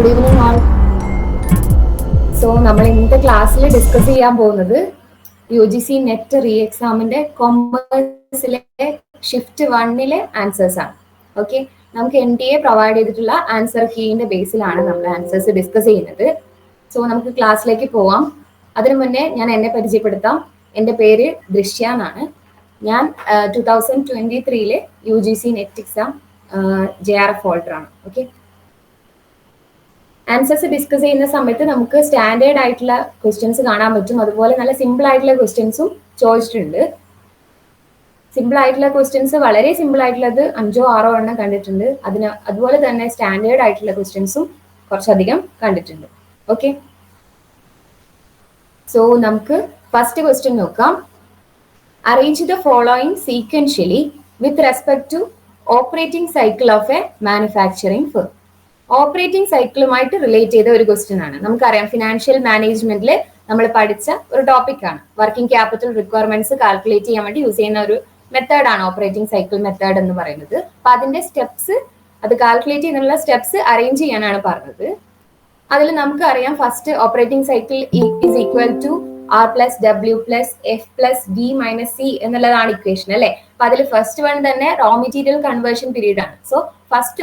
Good evening ആൾ so നമ്മൾ ഇന്നത്തെ ക്ലാസ്സിൽ ഡിസ്കസ് ചെയ്യാൻ പോകുന്നത് U G C net re എക്സാമിന്റെ കോമേഴ്സിലെ ഷിഫ്റ്റ് വണ്ണിലെ ആൻസേഴ്സ് ആണ്. ഓക്കെ നമുക്ക് എൻ ടി എ പ്രൊവൈഡ് ചെയ്തിട്ടുള്ള ആൻസർ കീന്റെ ബേസിലാണ് നമ്മൾ ആൻസേഴ്സ് ഡിസ്കസ് ചെയ്യുന്നത്. സോ നമുക്ക് ക്ലാസ്സിലേക്ക് പോവാം. അതിനു മുന്നേ ഞാൻ എന്നെ പരിചയപ്പെടുത്താം. എന്റെ പേര് ദൃശ്യ എന്നാണ്. ഞാൻ two thousand twenty ത്രീയിലെ U G C net exam J R F holder ആണ്. ഓക്കെ ആൻസേഴ്സ് ഡിസ്കസ് ചെയ്യുന്ന സമയത്ത് നമുക്ക് സ്റ്റാൻഡേർഡ് ആയിട്ടുള്ള ക്വസ്റ്റ്യൻസ് കാണാൻ പറ്റും. അതുപോലെ നല്ല സിമ്പിൾ ആയിട്ടുള്ള ക്വസ്റ്റ്യൻസും ചോദിച്ചിട്ടുണ്ട്. സിമ്പിൾ ആയിട്ടുള്ള ക്വസ്റ്റ്യൻസ് വളരെ സിമ്പിൾ ആയിട്ടുള്ളത് അഞ്ചോ ആറോ എണ്ണം കണ്ടിട്ടുണ്ട്. അതിന് അതുപോലെ തന്നെ സ്റ്റാൻഡേർഡ് ആയിട്ടുള്ള ക്വസ്റ്റ്യൻസും കുറച്ചധികം കണ്ടിട്ടുണ്ട്. ഓക്കെ സോ നമുക്ക് ഫസ്റ്റ് ക്വസ്റ്റ്യൻ നോക്കാം. Arrange the following sequentially with respect to operating cycle of a manufacturing firm operating സൈക്കിളുമായിട്ട് relate ചെയ്ത ഒരു ക്വസ്റ്റ്യൻ ആണ്. നമുക്കറിയാം ഫിനാൻഷ്യൽ മാനേജ്മെന്റിൽ നമ്മൾ പഠിച്ച ഒരു ടോപ്പിക് ആണ്. വർക്കിംഗ് ക്യാപിറ്റൽ റിക്വയർമെന്റ്സ് കാൽക്കുലേറ്റ് ചെയ്യാൻ വേണ്ടി യൂസ് ചെയ്യുന്ന ഒരു മെത്തേഡ് ആണ് ഓപ്പറേറ്റിംഗ് സൈക്കിൾ മെത്തേഡ് എന്ന് പറയുന്നത്. അപ്പൊ അതിന്റെ സ്റ്റെപ്സ് അത് കാൽക്കുലേറ്റ് ചെയ്യുന്നുള്ള സ്റ്റെപ്സ് അറേഞ്ച് ചെയ്യാനാണ് പറഞ്ഞത്. അതിൽ നമുക്ക് അറിയാം first operating cycle is equal to R plus W plus F plus D minus C എന്നുള്ളതാണ് ഇക്വേഷൻ അല്ലെ? അപ്പൊ അതിൽ ഫസ്റ്റ് വൺ തന്നെ റോ മെറ്റീരിയൽ കൺവേർഷൻ പീരീഡ് ആണ്. സോ ഫസ്റ്റ്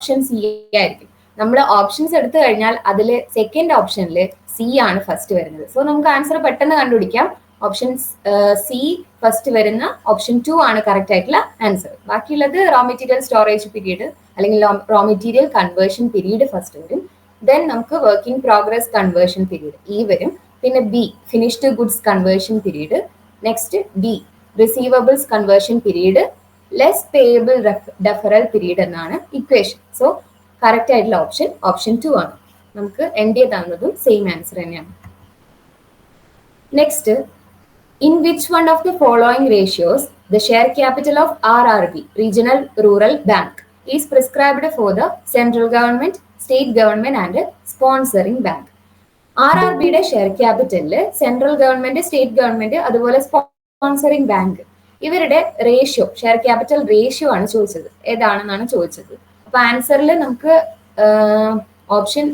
ഓപ്ഷൻ സി ആയിരിക്കും. നമ്മൾ ഓപ്ഷൻസ് എടുത്തു കഴിഞ്ഞാൽ അതിൽ സെക്കൻഡ് ഓപ്ഷനിൽ സി ആണ് ഫസ്റ്റ് വരുന്നത്. സോ നമുക്ക് ആൻസർ പെട്ടെന്ന് കണ്ടുപിടിക്കാം. ഓപ്ഷൻ സി ഫസ്റ്റ് വരുന്ന ഓപ്ഷൻ ടു ആണ് കറക്റ്റ് ആയിട്ടുള്ള ആൻസർ ബാക്കിയുള്ളത് റോ മെറ്റീരിയൽ സ്റ്റോറേജ് പീരീഡ് അല്ലെങ്കിൽ raw material conversion period first വരും. ദെൻ നമുക്ക് വർക്കിംഗ് പ്രോഗ്രസ് കൺവേർഷൻ പീരീഡ് ഈ വരും. പിന്നെ B finished goods conversion period next D receivables conversion period less payable deferral period എന്നാണ് ഇക്വേഷൻ സോ കറക്റ്റ് ആയിട്ടുള്ള option option two ആണ്. നമുക്ക് എൻ ഡി എ തന്നതും സെയിം ആൻസർ തന്നെയാണ്. Next in which one of the following ratios the share capital of R R B regional rural bank is prescribed for the central government state government and sponsoring bank R R ബിയുടെ share ക്യാപിറ്റലിൽ central government state government അതുപോലെ sponsoring bank ഇവരുടെ ratio share capital ratio ആണ് ചോദിച്ചത് ഏതാണെന്നാണ് ചോദിച്ചത് അപ്പൊ ആൻസറിൽ നമുക്ക് option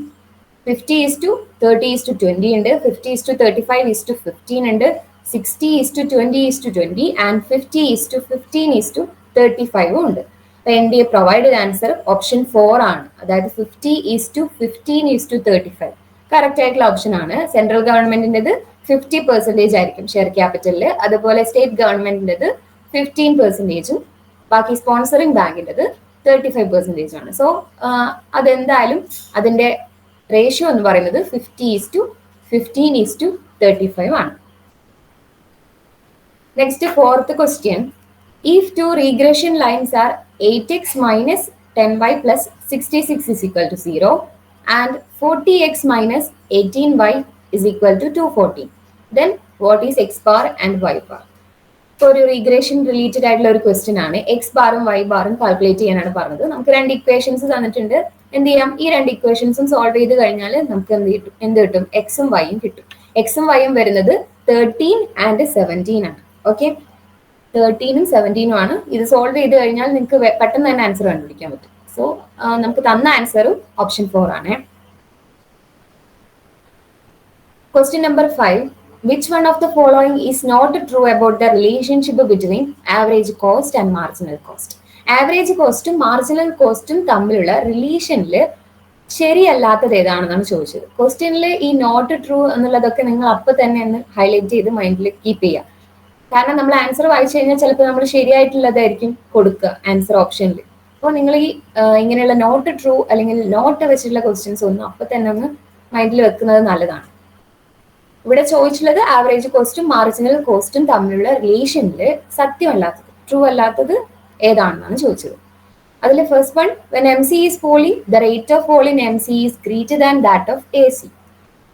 fifty is to thirty is to twenty ഉണ്ട് fifty is to thirty five is to fifteen ഉണ്ട് sixty is to twenty is to twenty and fifty is to fifteen is to thirty ഫൈവും ഉണ്ട് അപ്പൊ a provide answer option four ആണ് അതായത് fifty is to fifteen is to thirty five correct ആയിട്ടുള്ള option ആണ്. Central ഗവൺമെന്റിന്റെത് fifty percentage ആയിരിക്കും share ക്യാപിറ്റലിൽ അതുപോലെ സ്റ്റേറ്റ് ഗവൺമെന്റിന്റെത് ഫിഫ്റ്റീൻ പെർസെന്റേജും ബാക്കി സ്പോൺസറിംഗ് ബാങ്കിന്റെത് തേർട്ടി ഫൈവ് പെർസെന്റേജും ആണ്. സോ അതെന്തായാലും അതിന്റെ റേഷ്യോ എന്ന് പറയുന്നത് fifty is to fifteen is to thirty five ആണ്. Next fourth question if two regression lines are 8x minus 10y plus 66 is equal to 0 and 40x minus 18y is equal to 240 then what is x bar and y bar? ഇപ്പോൾ ഒരു റീഗ്രേഷൻ related ആയിട്ടുള്ള ഒരു question ആണ്. X ബാറും Y ബാറും calculate ചെയ്യാനാണ് പറഞ്ഞത്. നമുക്ക് രണ്ട് ഇക്വേഷൻസ് തന്നിട്ടുണ്ട്. എന്ത് ചെയ്യാം? ഈ രണ്ട് ഇക്വേഷൻസും സോൾവ് ചെയ്ത് കഴിഞ്ഞാൽ നമുക്ക് എന്ത് കിട്ടും? എന്ത് കിട്ടും? എക്സും വൈയും കിട്ടും. എക്സും വൈയും വരുന്നത് തേർട്ടീൻ ആൻഡ് സെവന്റീൻ ആണ്. ഓക്കെ തേർട്ടീനും സെവന്റീനും ആണ്. ഇത് സോൾവ് ചെയ്ത് കഴിഞ്ഞാൽ നിങ്ങൾക്ക് പെട്ടെന്ന് തന്നെ ആൻസർ കണ്ടുപിടിക്കാൻ പറ്റും. സോ നമുക്ക് തന്ന ആൻസർ ഓപ്ഷൻ ഫോർ ആണ്. Question number five which one of the following is not true about the relationship between average cost and marginal cost average കോസ്റ്റും മാർജിനൽ കോസ്റ്റും തമ്മിലുള്ള റിലേഷനിൽ ശരിയല്ലാത്തത് ഏതാണെന്നാണ് ചോദിച്ചത്. ക്വസ്റ്റ്യനിൽ ഈ നോട്ട് ട്രൂ എന്നുള്ളതൊക്കെ നിങ്ങൾ അപ്പൊ തന്നെ ഒന്ന് ഹൈലൈറ്റ് ചെയ്ത് മൈൻഡിൽ കീപ്പ് ചെയ്യുക. കാരണം നമ്മൾ ആൻസർ വായിച്ചു കഴിഞ്ഞാൽ ചിലപ്പോൾ നമ്മൾ ശരിയായിട്ടുള്ളതായിരിക്കും കൊടുക്കുക ആൻസർ ഓപ്ഷനിൽ അപ്പോൾ നിങ്ങൾ ഈ ഇങ്ങനെയുള്ള നോട്ട് ട്രൂ അല്ലെങ്കിൽ നോട്ട് വെച്ചിട്ടുള്ള ക്വസ്റ്റ്യൻസ് ഒന്നും അപ്പൊ തന്നെ ഒന്ന് മൈൻഡിൽ വെക്കുന്നത് നല്ലതാണ്. ഇവിടെ ചോദിച്ചിട്ടുള്ളത് ആവറേജ് കോസ്റ്റും മാർജിനൽ കോസ്റ്റും തമ്മിലുള്ള റിലേഷനിൽ സത്യമല്ലാത്തത് ട്രൂ അല്ലാത്തത് ഏതാണെന്നാണ് ചോദിച്ചത്. അതിൽ first one when M C is falling the rate of fall in M C is greater than that of A C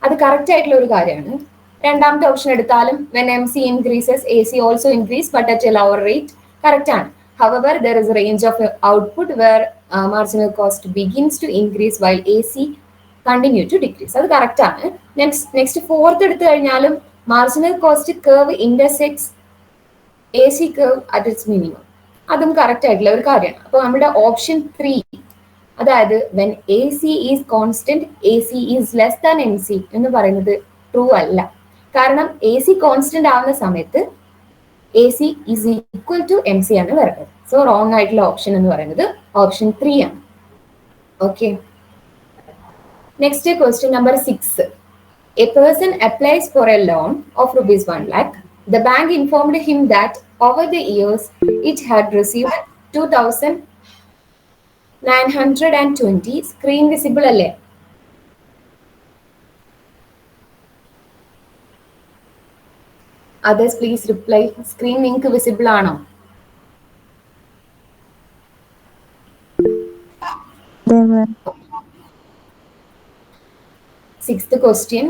അത് കറക്റ്റ് ആയിട്ടുള്ള ഒരു കാര്യമാണ്. രണ്ടാമത്തെ ഓപ്ഷൻ എടുത്താലും when M C increases A C also increase but at lower rate correct ആണ്. However there is range of output where marginal cost begins to increase while A C continue to decrease അത് correct ആണ്. Next next fourth എടുത്തു കഴിഞ്ഞാലും marginal cost curve intersects A C curve at its minimum അതും correct ആയിട്ടുള്ള ഒരു കാര്യമാണ്. അപ്പൊ നമ്മുടെ ഓപ്ഷൻ ത്രീ അതായത് when A C is constant A C is less than M C എന്ന് പറയുന്നത് ട്രൂ അല്ല. കാരണം എ സി കോൺസ്റ്റന്റ് ആവുന്ന സമയത്ത് A C is equal to M C ആണ് വരുന്നത്. സോ റോങ് ആയിട്ടുള്ള ഓപ്ഷൻ എന്ന് പറയുന്നത് ഓപ്ഷൻ ത്രീ ആണ്. Okay next question number six a person applies for a loan of rupees one lakh the bank informed him that over the years it had receive two thousand nine hundred and twenty screen visible അല്ലേ? Others please reply screen നിങ്ങൾക്ക് visible ആണോ Sixth question.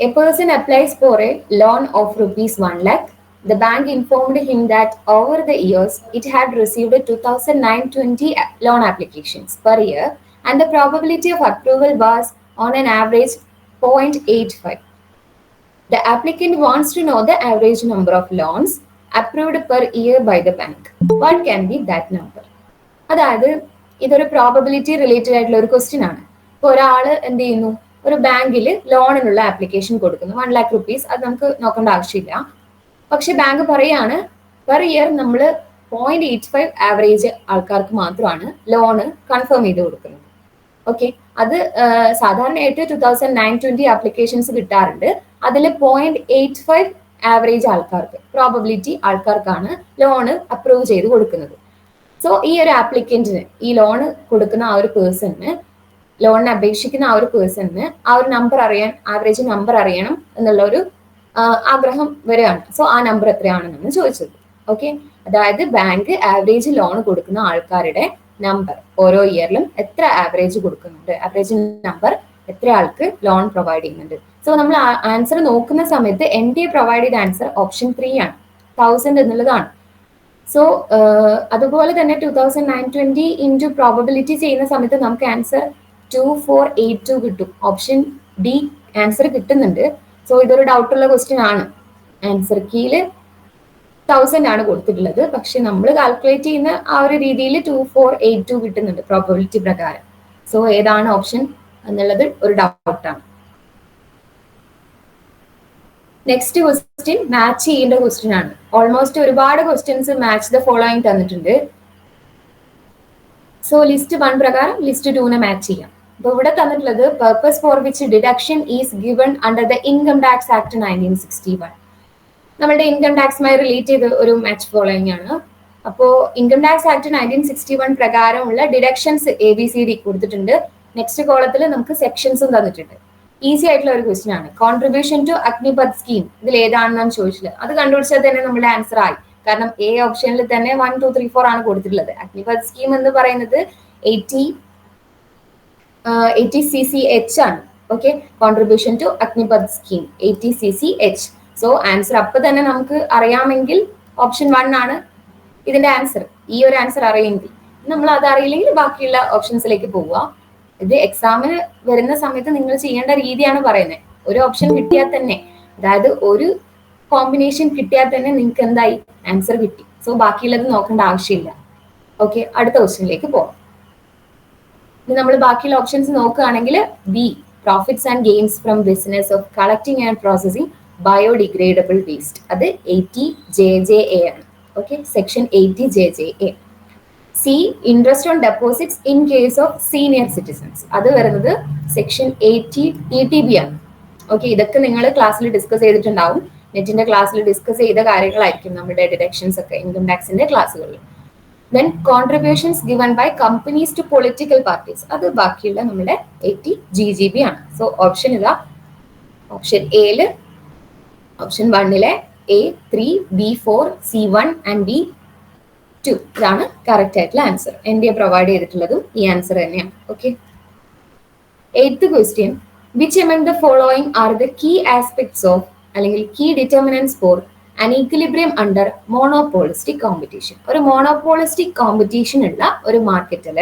A person applies for a loan of rupees 1 lakh. The bank informed him that over the years it had received 2,920 loan applications per year and the probability of approval was on an average 0.85. The applicant wants to know the average number of loans approved per year by the bank. What can be that number? അതായത് ഇതൊരു probability related ആയിട്ടുള്ള ഒരു question ആണ്. ഇപ്പൊ ഒരാൾ എന്ത് ചെയ്യുന്നു? ഒരു ബാങ്കിൽ ലോണിനുള്ള ആപ്ലിക്കേഷൻ കൊടുക്കുന്നു. വൺ ലാക്ക് റുപ്പീസ് അത് നമുക്ക് നോക്കേണ്ട ആവശ്യമില്ല. പക്ഷെ ബാങ്ക് പറയാണ് പെർ ഇയർ നമ്മൾ പോയിന്റ് എയ്റ്റ് ഫൈവ് ആവറേജ് ആൾക്കാർക്ക് മാത്രമാണ് ലോണ് കൺഫേം ചെയ്ത് കൊടുക്കുന്നത്. ഓക്കെ അത് സാധാരണയായിട്ട് two thousand nine twenty applications കിട്ടാറുണ്ട്. അതിൽ പോയിന്റ് എയ്റ്റ് ഫൈവ് ആവറേജ് ആൾക്കാർക്ക് പ്രോബബിലിറ്റി ആൾക്കാർക്കാണ് ലോണ് അപ്രൂവ് ചെയ്ത് കൊടുക്കുന്നത്. സോ ഈ ഒരു ആപ്ലിക്കന്റിന് ഈ ലോണ് കൊടുക്കുന്ന ആ ഒരു പേഴ്സണിന് ലോണിന് അപേക്ഷിക്കുന്ന ആ ഒരു പേഴ്സണിന് ആ ഒരു നമ്പർ അറിയാൻ ആവറേജ് നമ്പർ അറിയണം എന്നുള്ള ഒരു ആഗ്രഹം വരികയാണ് സോ ആ നമ്പർ എത്രയാണെന്നാണ് ചോദിച്ചത്. ഓക്കെ അതായത് ബാങ്ക് ആവറേജ് ലോൺ കൊടുക്കുന്ന ആൾക്കാരുടെ നമ്പർ ഓരോ ഇയറിലും എത്ര ആവറേജ് കൊടുക്കുന്നുണ്ട്? ആവറേജ് നമ്പർ എത്ര ആൾക്ക് ലോൺ പ്രൊവൈഡ് ചെയ്യുന്നുണ്ട്? സോ നമ്മൾ ആൻസർ നോക്കുന്ന സമയത്ത് എൻ ഡി എ പ്രൊവൈഡ് ചെയ്ത ആൻസർ ഓപ്ഷൻ ത്രീ ആണ്. തൗസൻഡ് എന്നുള്ളതാണ്. സോ അതുപോലെ തന്നെ two thousand nine twenty into probability ചെയ്യുന്ന സമയത്ത് നമുക്ക് answer two four eight two കിട്ടും. ഓപ്ഷൻ ഡി ആൻസർ കിട്ടുന്നുണ്ട്. സോ ഇതൊരു ഡൗട്ടുള്ള ക്വസ്റ്റ്യൻ ആണ്. ആൻസർ കീയിൽ തൗസൻഡ് ആണ് കൊടുത്തിട്ടുള്ളത്. പക്ഷെ നമ്മൾ കാൽക്കുലേറ്റ് ചെയ്യുന്ന ആ ഒരു രീതിയിൽ ടു ഫോർ എയ്റ്റ് ടു കിട്ടുന്നുണ്ട് പ്രോബബിലിറ്റി പ്രകാരം. സോ ഏതാണ് ഓപ്ഷൻ എന്നുള്ളത് ഒരു ഡൗട്ടാണ് നെക്സ്റ്റ് ക്വസ്റ്റ്യൻ മാച്ച് ചെയ്യേണ്ട ക്വസ്റ്റ്യൻ ആണ്. ഓൾമോസ്റ്റ് ഒരുപാട് ക്വസ്റ്റ്യൻസ് മാച്ച് ദ ഫോളോയിങ് തന്നിട്ടുണ്ട്. സോ ലിസ്റ്റ് വൺ പ്രകാരം ലിസ്റ്റ് ടൂനെ മാച്ച് ചെയ്യാം. അപ്പൊ ഇവിടെ തന്നിട്ടുള്ളത് purpose for which deduction is given under the income tax act nineteen sixty one നമ്മളുടെ ഇൻകം ടാക്സുമായി റിലേറ്റ് ചെയ്ത് ഒരു മാച്ച് ഫോളോയിങ് ആണ്. അപ്പോ income tax act nineteen sixty one പ്രകാരമുള്ള deductions A B C D കൊടുത്തിട്ടുണ്ട്. നെക്സ്റ്റ് കോളത്തിൽ നമുക്ക് സെക്ഷൻസും തന്നിട്ടുണ്ട്. ഈസി ആയിട്ടുള്ള ഒരു ക്വസ്റ്റ്യൻ ആണ്. കോൺട്രിബ്യൂഷൻ ടു അഗ്നിപത് സ്കീം ഇതിൽ ഏതാണെന്നാണ് ചോദിച്ചത്? അത് കണ്ടുപിടിച്ചാൽ തന്നെ നമ്മുടെ ആൻസർ ആയി. കാരണം എ ഓപ്ഷനിൽ തന്നെ വൺ ടു ത്രീ ഫോർ ആണ് കൊടുത്തിട്ടുള്ളത്. അഗ്നിപത് സ്കീം എന്ന് പറയുന്നത് eighty eighty C C H ആണ്. Okay contribution to Agnipath scheme eighty C C H so answer അപ്പൊ തന്നെ നമുക്ക് അറിയാമെങ്കിൽ ഓപ്ഷൻ വൺ ആണ് ഇതിന്റെ ആൻസർ ഈ ഒരു ആൻസർ അറിയുമെങ്കിൽ നമ്മൾ അത് അറിയില്ലെങ്കിൽ ബാക്കിയുള്ള ഓപ്ഷൻസിലേക്ക് പോവുക. ഇത് എക്സാമിന് വരുന്ന സമയത്ത് നിങ്ങൾ ചെയ്യേണ്ട രീതിയാണ് പറയുന്നത്. ഒരു ഓപ്ഷൻ കിട്ടിയാൽ തന്നെ അതായത് ഒരു കോമ്പിനേഷൻ കിട്ടിയാൽ തന്നെ നിങ്ങൾക്ക് എന്തായി? ആൻസർ കിട്ടി. സോ ബാക്കിയുള്ളത് നോക്കേണ്ട ആവശ്യമില്ല. ഓക്കെ അടുത്ത ക്വസ്റ്റ്യനിലേക്ക് പോവാം. ഇനി നമ്മൾ ബാക്കിയുള്ള ഓപ്ഷൻസ് നോക്കുകയാണെങ്കിൽ B profits and gains from business of collecting and processing biodegradable waste അത് എയ്റ്റി ജെ ജെ എ ആണ്. Okay section eighty J J A C interest on deposits in case of senior citizens അത് വരുന്നത് section eighty E T B ആണ്. Okay ഇതൊക്കെ നിങ്ങൾ ക്ലാസ്സിൽ discuss ചെയ്തിട്ടുണ്ടാവും. നെറ്റിന്റെ ക്ലാസ്സിൽ ഡിസ്കസ് ചെയ്ത കാര്യങ്ങളായിരിക്കും നമ്മുടെ ഡിഡക്ഷൻസ് ഒക്കെ ഇൻകം ടാക്സിന്റെ ക്ലാസ്സുകളിൽ then contributions given by companies to political parties അത് ബാക്കിയുള്ള നമ്മുടെ എയ്റ്റി ജി ജി ബി ആണ്. സോ ഓപ്ഷൻ ഇതാ. ഓപ്ഷൻ എയിൽ ഓപ്ഷൻ വണ്ണിലെ A three B four C one and B two ഇതാണ് കറക്റ്റ് ആയിട്ടുള്ള ആൻസർ എൻ പ്രൊവൈഡ് ചെയ്തിട്ടുള്ളതും ഈ ആൻസർ തന്നെയാണ്. Okay eighth question which among the following are the key aspects of അല്ലെങ്കിൽ key determinants for an equilibrium under monopolistic competition ഒരു monopolistic competition ഉള്ള ഒരു മാർക്കറ്റിൽ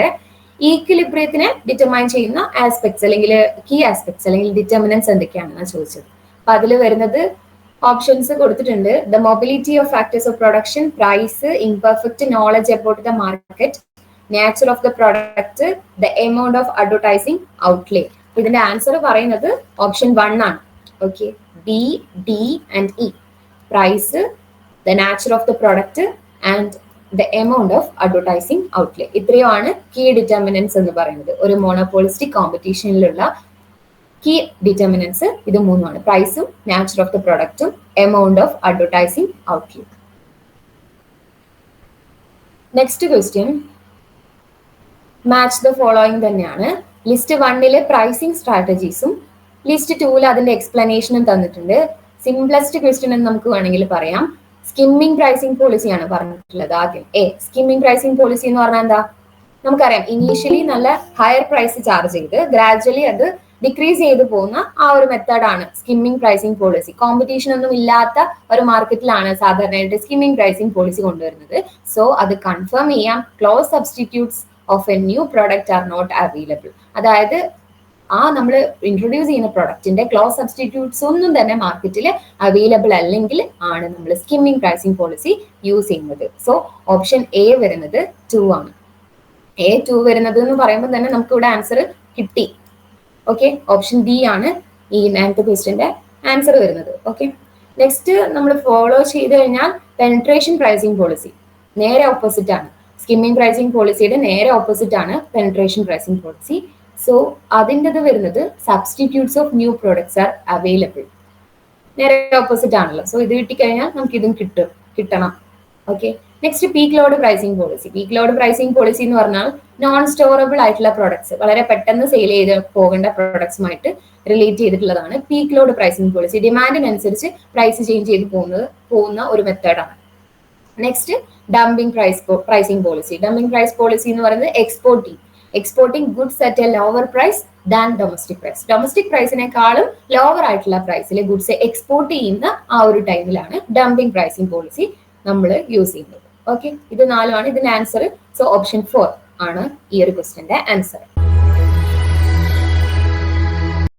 ഈക്വിലിബ്രിയത്തിനെ ഡിറ്റർമൈൻ ചെയ്യുന്ന ആസ്പെക്ട്സ് അല്ലെങ്കിൽ കീ ആസ്പെക്ട്സ് അല്ലെങ്കിൽ ഡിറ്റർമിനൻസ് എന്തൊക്കെയാണെന്ന് ചോദിച്ചത്. അപ്പൊ അതിൽ വരുന്നത് ഓപ്ഷൻസ് കൊടുത്തിട്ടുണ്ട്. The mobility of factors of production price imperfect knowledge about the market nature of the product the amount of advertising outlay ഇതിന്റെ ആൻസർ പറയുന്നത് ഓപ്ഷൻ വൺ ആണ്. Okay B D and E price the nature of the product and the amount of advertising outlay ഇത്രയുമാണ് key determinants എന്ന് പറയുന്നത്. ഒരു monopolistic കോമ്പറ്റീഷനിലുള്ള key determinants ഇത് മൂന്നുമാണ്. പ്രൈസും nature of the പ്രൊഡക്റ്റും amount of advertising outlook next question match the following തന്നെയാണ്. List വണ്ണിലെ pricing സ്ട്രാറ്റജീസും ലിസ്റ്റ് ടൂവിൽ അതിന്റെ എക്സ്പ്ലനേഷനും തന്നിട്ടുണ്ട്. സിംപ്ലസ്റ്റ് ക്വസ്റ്റ്യൻ എന്ന് നമുക്ക് വേണമെങ്കിൽ പറയാം. സ്കിമ്മിങ് പ്രൈസിംഗ് പോളിസിയാണ് പറഞ്ഞിട്ടുള്ളത് ആദ്യം. എ സ്കിമ്മിങ് പ്രൈസിംഗ് പോളിസി എന്ന് പറഞ്ഞാൽ എന്താ? നമുക്കറിയാം ഇനീഷ്യലി നല്ല ഹയർ പ്രൈസ് ചാർജ് ചെയ്ത് ഗ്രാജുവലി അത് ഡിക്രീസ് ചെയ്തു പോകുന്ന ആ ഒരു മെത്തേഡാണ് സ്കിമ്മിംഗ് പ്രൈസിംഗ് പോളിസി കോമ്പറ്റീഷൻ ഒന്നും ഇല്ലാത്ത ഒരു മാർക്കറ്റിലാണ് സാധാരണയായിട്ട് സ്കിമ്മിംഗ് പ്രൈസിംഗ് പോളിസി കൊണ്ടുവരുന്നത്. സോ അത് കൺഫേം ചെയ്യാം. Close substitutes of a new product are not available അതായത് ആ നമ്മൾ ഇൻട്രൊഡ്യൂസ് ചെയ്യുന്ന പ്രൊഡക്റ്റിന്റെ ക്ലോസ് സബ്സ്റ്റിറ്റ്യൂട്ട്സ് ഒന്നും തന്നെ മാർക്കറ്റിൽ അവൈലബിൾ അല്ലെങ്കിൽ ആണ് നമ്മൾ സ്കിമ്മിംഗ് പ്രൈസിംഗ് പോളിസി യൂസ് ചെയ്യുന്നത്. സോ ഓപ്ഷൻ എ വരുന്നത് ടു ആണ്. എ ടു വരുന്നത് എന്ന് പറയുമ്പോൾ തന്നെ നമുക്ക് ഇവിടെ ആൻസർ കിട്ടി. ഓക്കെ ഓപ്ഷൻ ബി ആണ് ഈ നയൻത്ത് ക്വസ്റ്റിന്റെ ആൻസർ വരുന്നത്. ഓക്കെ നെക്സ്റ്റ് നമ്മൾ ഫോളോ ചെയ്ത് കഴിഞ്ഞാൽ പെനട്രേഷൻ പ്രൈസിംഗ് പോളിസി നേരെ ഓപ്പോസിറ്റ് ആണ്. സ്കിമ്മിംഗ് പ്രൈസിംഗ് പോളിസിയുടെ നേരെ ഓപ്പോസിറ്റ് ആണ് പെനട്രേഷൻ പ്രൈസിംഗ് പോളിസി സോ അതിന്റെത് വരുന്നത് substitutes of new products are available നേരെ ഓപ്പോസിറ്റ് ആണല്ലോ. സോ ഇത് കിട്ടിക്കഴിഞ്ഞാൽ നമുക്ക് ഇതും കിട്ടും കിട്ടണം. Okay next peak load pricing policy peak load pricing policy എന്ന് പറഞ്ഞാൽ നോൺ സ്റ്റോറബിൾ ആയിട്ടുള്ള പ്രോഡക്ട്സ് വളരെ പെട്ടെന്ന് സെയിൽ ചെയ്ത് പോകേണ്ട പ്രോഡക്ട്സുമായിട്ട് റിലേറ്റ് ചെയ്തിട്ടുള്ളതാണ് പീക്ക് ലോഡ് പ്രൈസിംഗ് പോളിസി ഡിമാൻഡിനനുസരിച്ച് പ്രൈസ് ചേഞ്ച് ചെയ്ത് പോകുന്നത് പോകുന്ന ഒരു മെത്തേഡാണ് next dumping price pricing policy dumping price policy എന്ന് പറയുന്നത് exporting exporting goods at a lower price than domestic price domestic പ്രൈസിനേക്കാളും lower ആയിട്ടുള്ള പ്രൈസിൽ ഗുഡ്സ് എക്സ്പോർട്ട് ചെയ്യുന്ന ആ ഒരു ടൈമിലാണ് ഡംപിംഗ് പ്രൈസിംഗ് പോളിസി നമ്മൾ യൂസ് ചെയ്യുന്നത്. ഓക്കെ ഇത് നാലുമാണ്. ഇതിന്റെ ആൻസർ സോ ഓപ്ഷൻ ഫോർ ആണ് ഈ ഒരു ക്വസ്റ്റിന്റെ ആൻസർ